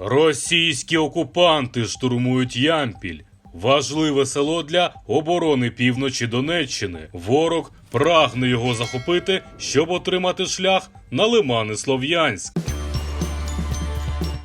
Російські окупанти штурмують Ямпіль. Важливе село для оборони півночі Донеччини. Ворог прагне його захопити, щоб отримати шлях на лимани Слов'янськ.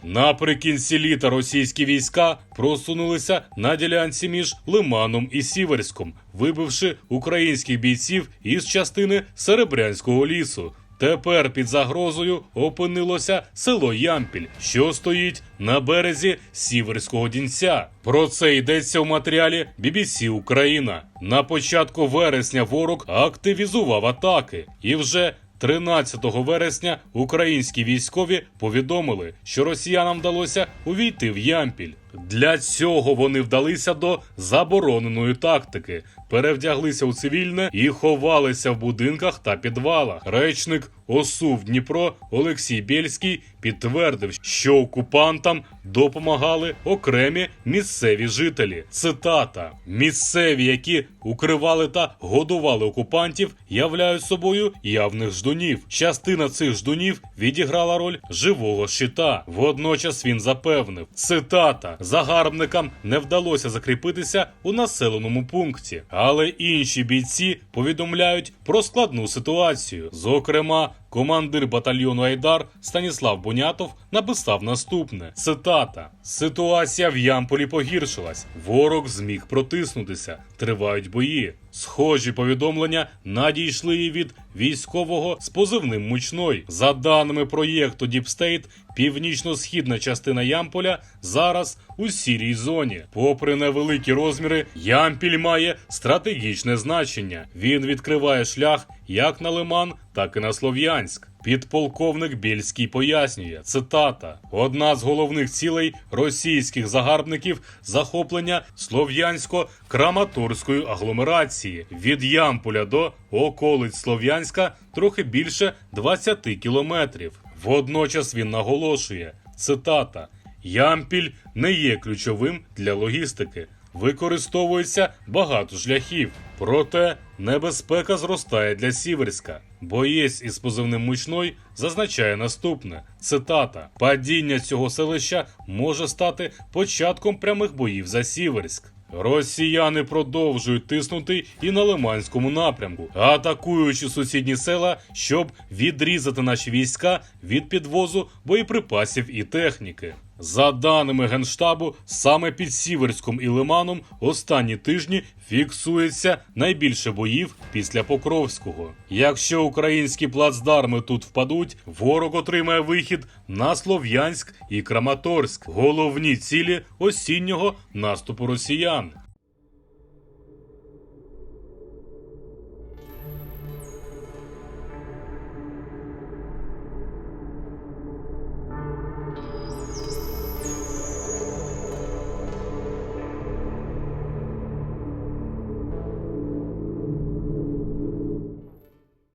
Наприкінці літа російські війська просунулися на ділянці між Лиманом і Сіверськом, вибивши українських бійців із частини Серебрянського лісу. Тепер під загрозою опинилося село Ямпіль, що стоїть на березі Сіверського Дінця. Про це йдеться в матеріалі BBC Україна. На початку вересня ворог активізував атаки і вже 13 вересня українські військові повідомили, що росіянам вдалося увійти в Ямпіль. Для цього вони вдалися до забороненої тактики, перевдяглися у цивільне і ховалися в будинках та підвалах. Речник ОСУВ Дніпро Олексій Бєльський підтвердив, що окупантам допомагали окремі місцеві жителі. Цитата: місцеві, які укривали та годували окупантів, являють собою явних ждунів. Частина цих ждунів відіграла роль живого щита. Водночас він запевнив: цитата: загарбникам не вдалося закріпитися у населеному пункті, але інші бійці повідомляють про складну ситуацію. Зокрема, Командир батальйону Айдар Станіслав Бунятов написав наступне: цитата: Ситуація в Ямполі погіршилась. Ворог зміг протиснутися. Тривають бої. Схожі повідомлення надійшли і від військового з позивним мучной. За даними проєкту Діпстейт, північно-східна частина Ямполя зараз у сірій зоні. Попри невеликі розміри, Ямпіль має стратегічне значення. Він відкриває шлях як на Лиман, так і на Слов'янськ. Підполковник Бєльський пояснює цитата: одна з головних цілей російських загарбників захоплення слов'янсько-краматорської агломерації від Ямполя до околиць Слов'янська трохи більше 20 кілометрів. Водночас він наголошує цитата: Ямпіль не є ключовим для логістики. Використовується багато шляхів, проте небезпека зростає для Сіверська. Боєць із позивним мучной зазначає наступне: цитата: падіння цього селища може стати початком прямих боїв за Сіверськ. Росіяни продовжують тиснути і на Лиманському напрямку, атакуючи сусідні села, щоб відрізати наші війська від підвозу боєприпасів і техніки. За даними Генштабу, саме під Сіверськом і Лиманом останні тижні фіксується найбільше боїв після Покровського. Якщо українські плацдарми тут впадуть, ворог отримає вихід на Слов'янськ і Краматорськ, головні цілі осіннього наступу росіян.